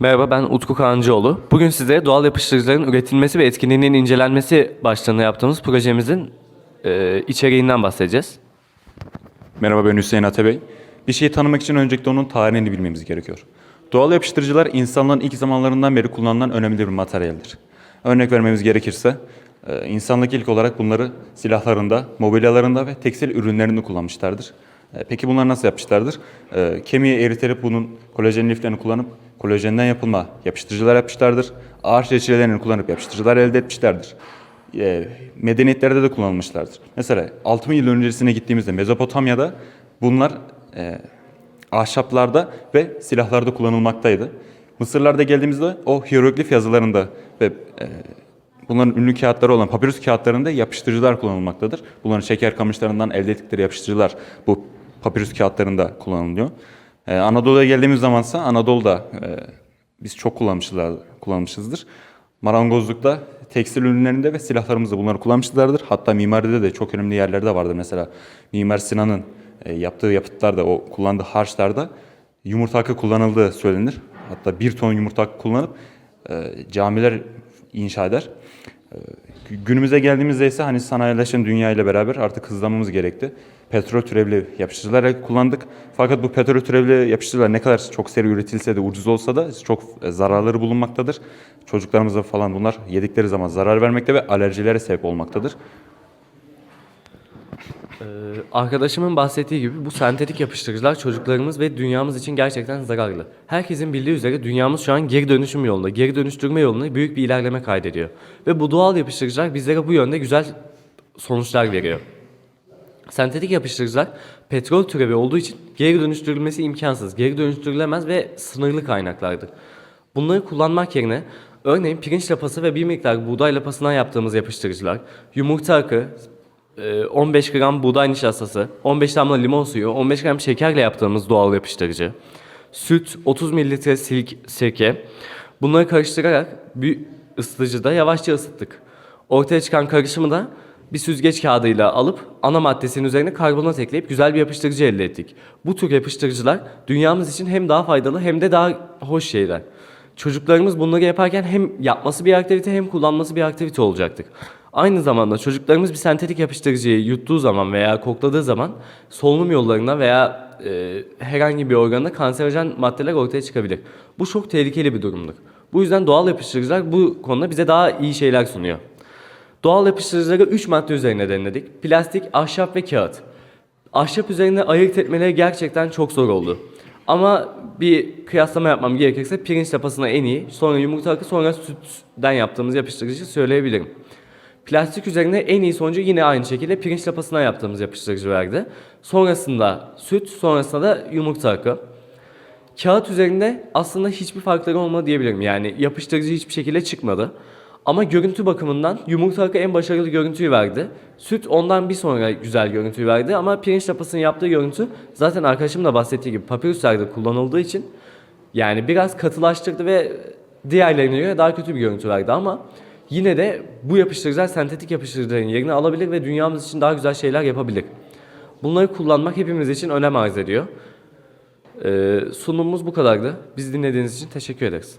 Merhaba ben Utku Kancıoğlu. Bugün size doğal yapıştırıcıların üretilmesi ve etkinliğinin incelenmesi başlığında yaptığımız projemizin e, içeriğinden bahsedeceğiz. Merhaba ben Hüseyin Atabey. Bir şeyi tanımak için öncelikle onun tarihini bilmemiz gerekiyor. Doğal yapıştırıcılar insanlığın ilk zamanlarından beri kullanılan önemli bir materyaldir. Örnek vermemiz gerekirse, e, insanlık ilk olarak bunları silahlarında, mobilyalarında ve tekstil ürünlerinde kullanmışlardır. E, Peki bunları nasıl yapmışlardır? E, Kemiği eritip bunun kolajen liflerini kullanıp kolajenden yapılma yapıştırıcılar yapmışlardır. Ağaç reçinelerini kullanıp yapıştırıcılar elde etmişlerdir e, medeniyetlerde de kullanılmışlardır. Mesela 6000 yıl öncesine gittiğimizde Mezopotamya'da bunlar e, ahşaplarda ve silahlarda kullanılmaktaydı. Mısırlarda geldiğimizde o hieroglif yazılarında ve e, bunların ünlü kağıtları olan papirüs kağıtlarında yapıştırıcılar kullanılmaktadır. Bunların şeker kamışlarından elde ettikleri yapıştırıcılar bu papirüs kağıtlarında kullanılıyor. E, Anadolu'ya geldiğimiz zamansa Anadolu'da e, biz çok kullanmışlar, kullanmışızdır. Marangozlukta, tekstil ürünlerinde ve silahlarımızda bunları kullanmışlardır. Hatta mimaride de çok önemli yerlerde vardır. Mesela Mimar Sinan'ın e, yaptığı yapıtlarda, o kullandığı harçlarda yumurta hakkı kullanıldığı söylenir. Hatta bir ton yumurta hakkı kullanıp e, camiler inşa eder. E, Günümüze geldiğimizde ise hani sanayileşen dünya ile beraber artık hızlanmamız gerekti. Petrol türevli yapıştırıcılar kullandık. Fakat bu petrol türevli yapıştırıcılar ne kadar çok seri üretilse de ucuz olsa da çok e, zararları bulunmaktadır. Çocuklarımıza falan bunlar yedikleri zaman zarar vermekte ve alerjilere sebep olmaktadır. Ee, arkadaşımın bahsettiği gibi bu sentetik yapıştırıcılar çocuklarımız ve dünyamız için gerçekten zararlı. Herkesin bildiği üzere dünyamız şu an geri dönüşüm yolunda, geri dönüştürme yolunda büyük bir ilerleme kaydediyor. Ve bu doğal yapıştırıcılar bizlere bu yönde güzel sonuçlar veriyor. Sentetik yapıştırıcılar petrol türevi olduğu için geri dönüştürülmesi imkansız, geri dönüştürülemez ve sınırlı kaynaklardır. Bunları kullanmak yerine örneğin pirinç lapası ve bir miktar buğday lapasından yaptığımız yapıştırıcılar, yumurta akı, 15 gram buğday nişastası, 15 damla limon suyu, 15 gram şekerle yaptığımız doğal yapıştırıcı, süt, 30 mililitre sirke, bunları karıştırarak bir ısıtıcıda yavaşça ısıttık. Ortaya çıkan karışımı da bir süzgeç kağıdıyla alıp ana maddesinin üzerine karbonat ekleyip güzel bir yapıştırıcı elde ettik. Bu tür yapıştırıcılar dünyamız için hem daha faydalı hem de daha hoş şeyler. Çocuklarımız bunları yaparken hem yapması bir aktivite hem kullanması bir aktivite olacaktır. Aynı zamanda çocuklarımız bir sentetik yapıştırıcıyı yuttuğu zaman veya kokladığı zaman solunum yollarına veya e, herhangi bir organda kanserojen maddeler ortaya çıkabilir. Bu çok tehlikeli bir durumdur. Bu yüzden doğal yapıştırıcılar bu konuda bize daha iyi şeyler sunuyor. Doğal yapıştırıcıları 3 madde üzerine denedik. Plastik, ahşap ve kağıt. Ahşap üzerine ayırt etmeleri gerçekten çok zor oldu. Ama bir kıyaslama yapmam gerekirse pirinç lapasına en iyi, sonra yumurta akı, sonra sütten yaptığımız yapıştırıcı söyleyebilirim. Plastik üzerine en iyi sonucu yine aynı şekilde pirinç lapasına yaptığımız yapıştırıcı verdi. Sonrasında süt, sonrasında da yumurta akı. Kağıt üzerinde aslında hiçbir farkları olmadı diyebilirim. Yani yapıştırıcı hiçbir şekilde çıkmadı. Ama görüntü bakımından yumurta akı en başarılı görüntüyü verdi. Süt ondan bir sonra güzel görüntüyü verdi ama pirinç lapasının yaptığı görüntü zaten arkadaşımın da bahsettiği gibi papirüslerde kullanıldığı için yani biraz katılaştırdı ve diğerlerine göre daha kötü bir görüntü verdi ama yine de bu yapıştırıcılar sentetik yapıştırıcıların yerini alabilir ve dünyamız için daha güzel şeyler yapabilir. Bunları kullanmak hepimiz için önem arz ediyor. Ee, sunumumuz bu kadardı. Bizi dinlediğiniz için teşekkür ederiz.